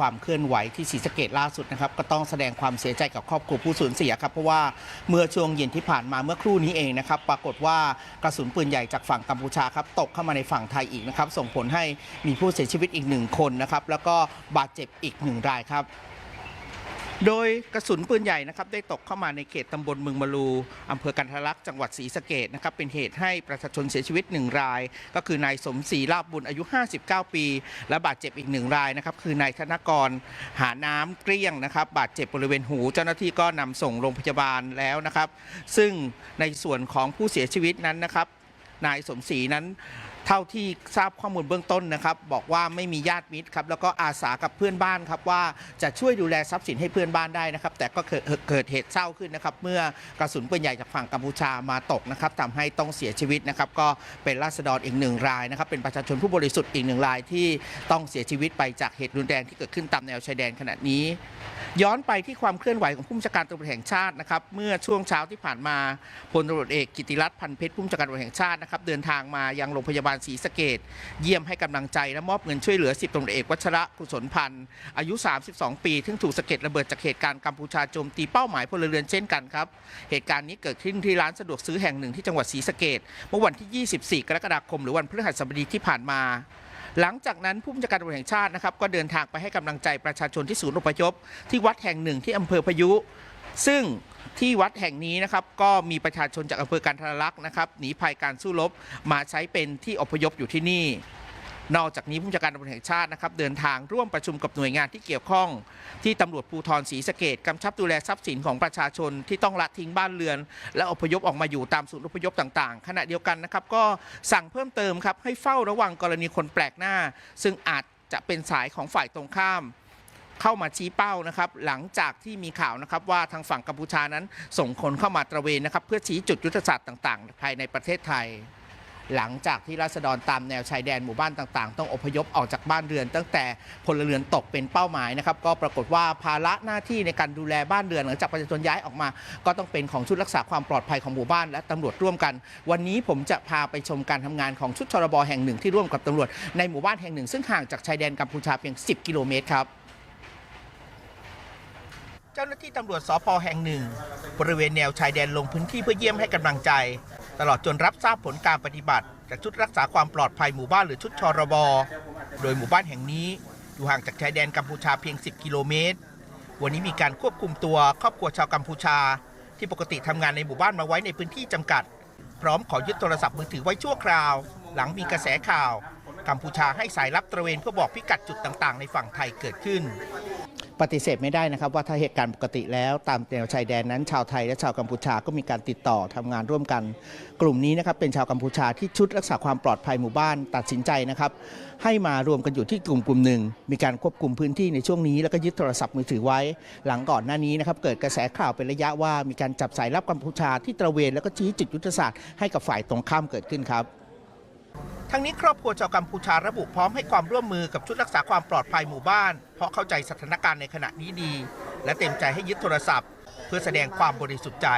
ความเคลื่อนไหวที่ศรีสะเกดล่าสุดนะครับก็ต้องแสดงความเสียใจกับครอบครัวผู้สูญเสียครับเพราะว่าเมื่อช่วงเย็นที่ผ่านมาเมื่อครู่นี้เองนะครับปรากฏว่ากระสุนปืนใหญ่จากฝั่งกัมพูชาครับตกเข้ามาในฝั่งไทยอีกนะครับส่งผลให้มีผู้เสียชีวิตอีกหนึ่งคนนะครับแล้วก็บาดเจ็บอีกหนึ่งรายครับ โดยกระสุนปืนใหญ่นะครับได้ตกเข้ามาในเขตตำบลเมืองมะลูอำเภอกันทะลักษ์จังหวัดศรีสะเกดนะครับเป็นเหตุให้ประชาชนเสียชีวิตหนึ่งราย ก็คือนายสมศรีลาบบุญอายุ 59 ปี และบาดเจ็บอีกหนึ่งรายนะครับคือนายธนกรหาน้ำเกลี้ยงนะครับบาดเจ็บบริเวณหู เจ้าหน้าที่ก็นำส่งโรงพยาบาลแล้วนะครับ ซึ่งในส่วนของผู้เสียชีวิตนั้นนะครับนายสมศรีนั้น เท่าที่ทราบข้อมูลเบื้องต้นนะครับ บอกว่าไม่มีญาติมิตรครับแล้วก็อาสากับเพื่อนบ้านครับว่าจะช่วยดูแลทรัพย์สินให้เพื่อนบ้านได้นะครับ แต่ก็เกิดเกิดเหตุเศร้าขึ้นนะครับ เมื่อกระสุนปืนใหญ่จากฝั่งกัมพูชามาตกนะครับทำให้ต้องเสียชีวิตนะครับ ก็เป็นราษฎรอีกหนึ่งรายนะครับ เป็นประชาชนผู้บริสุทธิ์อีกหนึ่งรายที่ต้องเสียชีวิตไปจากเหตุรุนแรงที่เกิดขึ้นตามแนวชายแดนขณะนี้ ย้อนไปที่ความเคลื่อนไหวของผู้บัญชาการตำรวจแห่งชาตินะครับเมื่อช่วงเช้าที่ผ่านมาพลตำรวจเอกกิติรัตน์พันเพชรผู้บัญชาการตำรวจแห่งชาตินะครับเดินทางมายังโรงพยาบาลศรีสะเกดเยี่ยมให้กำลังใจและมอบเงินช่วยเหลือ10ตำรวจเอกวัชระกุศลพันธ์อายุ 32 ปีซึ่ถูกสะเก็ดระเบิดจากเหตุการณ์กัมพูชาโจมตีเป้าหมายพลเรือนเช่นกันครับเหตุการณ์นี้เกิดขึ้นที่ร้านสะดวกซื้อแห่งหนึ่งที่จังหวัดศรีสะเกดเมื่อวันที่ 24 กรกฎาคม หรือวันพฤหัสบดีที่ผ่านมา หลังจากนั้นผู้บัญชาการตำรวจแห่งชาตินะครับก็เดินทางไปให้กำลังใจประชาชนที่ศูนย์อพยพ ที่วัดแห่งหนึ่งที่อำเภอพายุ ซึ่งที่วัดแห่งนี้นะครับก็มีประชาชนจากอำเภอการทรลักษ์นะครับหนีภัยการสู้รบมาใช้เป็นที่อพยพอยู่ที่นี่ นอกจากนี้ผู้บัญชาการตำรวจแห่งชาตินะครับเดินทางร่วมประชุมกับหน่วยงานที่เกี่ยวข้อง ที่ตำรวจภูธรศรีสะเกดกำชับดูแลทรัพย์สินของประชาชนที่ต้องละทิ้งบ้านเรือน และอพยพออกมาอยู่ตามศูนย์อพยพต่างๆ ขณะเดียวกันนะครับก็สั่งเพิ่มเติมครับให้เฝ้าระวังกรณีคนแปลกหน้า ซึ่งอาจจะเป็นสายของฝ่ายตรงข้ามเข้ามาชี้เป้านะครับ หลังจากที่มีข่าวนะครับว่าทางฝั่งกัมพูชานั้นส่งคนเข้ามาตระเวนนะครับ เพื่อชี้จุดยุทธศาสตร์ต่าง ๆ ภายในประเทศไทย หลังจากที่ราษฎรตามแนวชายแดนหมู่บ้านต่างๆ ต้องอพยพออกจากบ้านเรือน ตั้งแต่พลเรือนตกเป็นเป้าหมายนะครับก็ปรากฏว่าภาระหน้าที่ในการดูแลบ้านเรือน หลังจากประชาชนย้ายออกมา ก็ต้องเป็นของชุดรักษาความปลอดภัยของหมู่บ้านและตำรวจร่วมกัน วันนี้ผมจะพาไปชมการทำงานของชุดชรบแห่งหนึ่งที่ร่วมกับตำรวจในหมู่บ้านแห่งหนึ่ง ซึ่งห่างจากชายแดนกัมพูชาเพียง 10 กิโลเมตรครับเจ้าหน้าที่ตำรวจสพแห่งหนึ่ง บริเวณแนวชายแดนลงพื้นที่เพื่อเยี่ยมให้กำลังใจ ตลอดจนรับทราบผลการปฏิบัติ จากชุดรักษาความปลอดภัยหมู่บ้านหรือชุดชรบ โดยหมู่บ้านแห่งนี้อยู่ห่างจากชายแดนกัมพูชาเพียง 10 กิโลเมตร วันนี้มีการควบคุมตัวครอบครัวชาวกัมพูชา ที่ปกติทำงานในหมู่บ้านมาไว้ในพื้นที่จำกัด พร้อมขอยึดโทรศัพท์มือถือไว้ชั่วคราว หลังมีกระแสข่าว กัมพูชาให้สายลับตระเวนเพื่อบอกพิกัดจุดต่างๆ ในฝั่งไทยเกิดขึ้น ปฏิเสธไม่ได้นะครับว่าถ้าเหตุการณ์ปกติแล้ว ตามแนวชายแดนนั้นชาวไทยและชาวกัมพูชาก็มีการติดต่อทำงานร่วมกัน กลุ่มนี้นะครับเป็นชาวกัมพูชาที่ชุดรักษาความปลอดภัยหมู่บ้านตัดสินใจนะครับให้มารวมกันอยู่ที่กลุ่มกลุ่มหนึ่ง มีการควบคุมพื้นที่ในช่วงนี้แล้วก็ยึดโทรศัพท์มือถือไว้ หลังก่อนหน้านี้นะครับเกิดกระแสข่าวเป็นระยะว่ามีการจับสายลับกัมพูชาที่ตระเวนแล้วก็ชี้จุดยุทธศาสตร์ให้กับฝ่ายตรงข้ามเกิดขึ้นครับ ทั้งนี้ครอบครัวชาวกัมพูชาระบุพร้อมให้ความร่วมมือกับชุดรักษาความปลอดภัยหมู่บ้าน เพราะเข้าใจสถานการณ์ในขณะนี้ดี และเต็มใจให้ยึดโทรศัพท์ เพื่อแสดงความบริสุทธิ์ใจ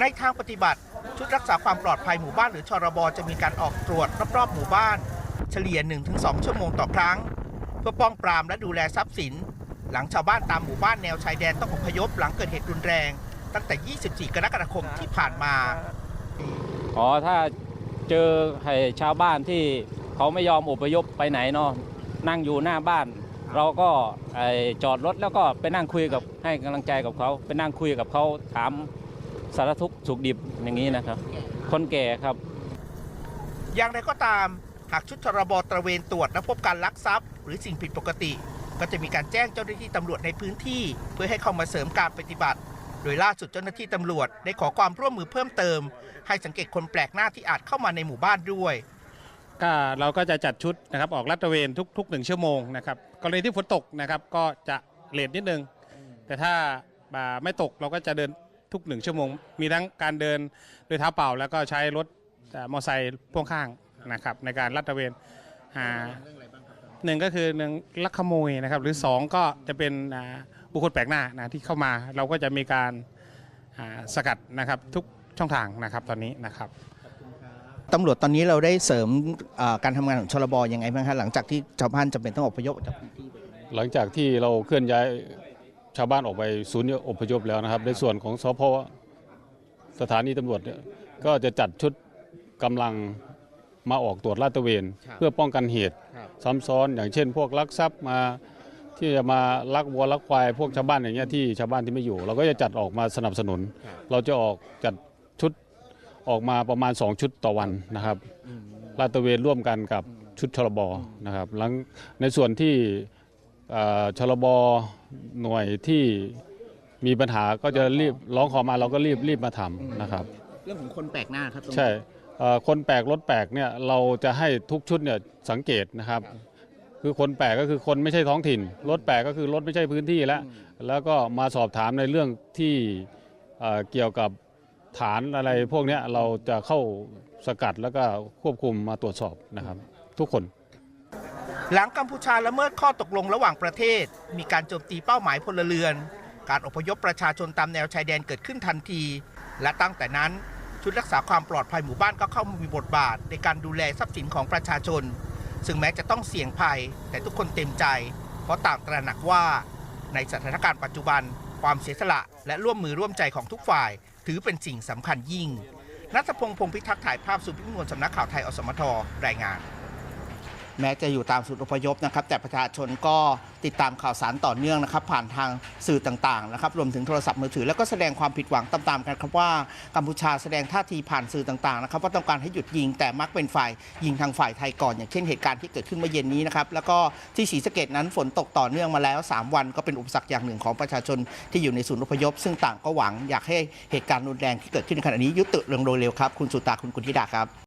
ในทางปฏิบัติ ชุดรักษาความปลอดภัยหมู่บ้านหรือชรบจะมีการออกตรวจรอบๆหมู่บ้าน เฉลี่ย 1-2 ชั่วโมงต่อครั้ง เพื่อป้องปรามและดูแลทรัพย์สิน หลังชาวบ้านตามหมู่บ้านแนวชายแดนต้องอพยพหลังเกิดเหตุรุนแรง ตั้งแต่ 24 กรกฎาคมที่ผ่านมาอ๋อถ้า เจอให้ชาวบ้านที่เขาไม่ยอมอพยพไปไหนเนาะนั่งอยู่หน้าบ้าน เราก็ไอจอดรถแล้วก็ไปนั่งคุยกับให้กำลังใจกับเขาไปนั่งคุยกับเขาถามสารทุกข์สุขดิบอย่างนี้นะครับ คนแก่ครับ อย่างไรก็ตามหากชุดชรบตระเวนตรวจและพบการลักทรัพย์ หรือสิ่งผิดปกติ ก็จะมีการแจ้งเจ้าหน้าที่ตำรวจในพื้นที่ เพื่อให้เข้ามาเสริมการปฏิบัติ โดยล่าสุดเจ้าหน้าที่ตำรวจได้ขอความร่วมมือเพิ่มเติม ให้สังเกตคนแปลกหน้าที่อาจเข้ามาในหมู่บ้านด้วยก็เราก็จะจัดชุดนะครับออกลาดตระเวนทุกทุกหนึ่งชั่วโมงนะครับกรณีที่ฝนตกนะครับก็จะเลทนิดนึง แต่ถ้าไม่ตกเราก็จะเดินทุกหนึ่งชั่วโมง มีทั้งการเดินโดยเท้าเปล่า แล้วก็ใช้รถมอเตอร์ไซค์พ่วงข้างนะครับในการลาดตระเวนอ่าหนึ่งก็คือหนึ่งลักขโมยนะครับหรือสองก็จะเป็น บุคคลแปลกหน้านะที่เข้ามาเราก็จะมีการอ่าสกัดนะครับทุกช่องทางนะครับตอนนี้นะครับตำรวจตอนนี้เราได้เสริมอ่าการทำงานของชลบยังไงบ้างคะหลังจากที่ชาวบ้านจำเป็นต้องอพยพออกจากพื้นที่ไปหลังจากที่เราเคลื่อนย้ายชาวบ้านออกไปศูนย์อพยพแล้วนะครับ ในส่วนของสพสถานีตำรวจเนี่ยก็จะจัดชุดกำลังมาออกตรวจลาดตระเวนครับเพื่อป้องกันเหตุครับซ้ำซ้อนอย่างเช่น พวกลักทรัพย์มา ที่จะมาลักวัวลักควายพวกชาวบ้านอย่างเงี้ยที่ชาวบ้านที่ไม่อยู่ เราก็จะจัดออกมาสนับสนุน เราจะออกจัดชุดออกมาประมาณ 2 ชุดต่อวันนะครับลาดตระเวนร่วมกันกับชุดชลบนะครับหลังในส่วนที่เอ่อชลบหน่วยที่มีปัญหาก็จะรีบร้องขอมาเราก็รีบรีบมาทำนะครับ เรื่องของคนแปลกหน้าครับตรงนี้ ใช่เอ่อคนแปลกรถแปลกเนี่ยเราจะให้ทุกชุดเนี่ยสังเกตนะครับ คือคนแปลกก็คือคนไม่ใช่ท้องถิ่น รถแปลกก็คือรถไม่ใช่พื้นที่แล้ว แล้วก็มาสอบถามในเรื่องที่เอ่อเกี่ยวกับฐานอะไรพวกเนี้ยเราจะเข้าสกัดแล้วก็ควบคุมมาตรวจสอบนะครับ ทุกคน หลังกัมพูชาละเมิดข้อตกลงระหว่างประเทศ มีการโจมตีเป้าหมายพลเรือน การอพยพประชาชนตามแนวชายแดนเกิดขึ้นทันที และตั้งแต่นั้นชุดรักษาความปลอดภัยหมู่บ้านก็เข้ามามีบทบาท ในการดูแลทรัพย์สินของประชาชน ซึ่งแม้จะต้องเสี่ยงภัย แต่ทุกคนเต็มใจ เพราะต่างตระหนักว่า ในสถานการณ์ปัจจุบัน ความเสียสละและร่วมมือร่วมใจของทุกฝ่าย ถือเป็นสิ่งสำคัญยิ่งนัทพงษ์พงพิทักษ์ถ่ายภาพสุพิมลสำนักข่าวไทยอสมทรายงาน แม้จะอยู่ตามศูนย์อพยพนะครับ แต่ประชาชนก็ติดตามข่าวสารต่อเนื่องนะครับ ผ่านทางสื่อต่างๆนะครับรวมถึงโทรศัพท์มือถือ แล้วก็แสดงความผิดหวังตามๆกันครับว่ากัมพูชาแสดงท่าทีผ่านสื่อต่างๆนะครับว่าต้องการให้หยุดยิงแต่มักเป็นฝ่ายยิงทางฝ่ายไทยก่อนอย่างเช่นเหตุการณ์ที่เกิดขึ้นเมื่อเย็นนี้นะครับแล้วก็ที่ศรีสะเกดนั้นฝนตกต่อเนื่องมาแล้ว 3 วันก็เป็นอุปสรรคอย่างหนึ่งของประชาชนที่อยู่ในศูนย์อพยพ ซึ่งต่างก็หวังอยากให้เหตุการณ์รุนแรงที่เกิดขึ้นในขณะนี้ยุติลงโดยเร็วครับคุณสุตาคุณกุลธิดาครับ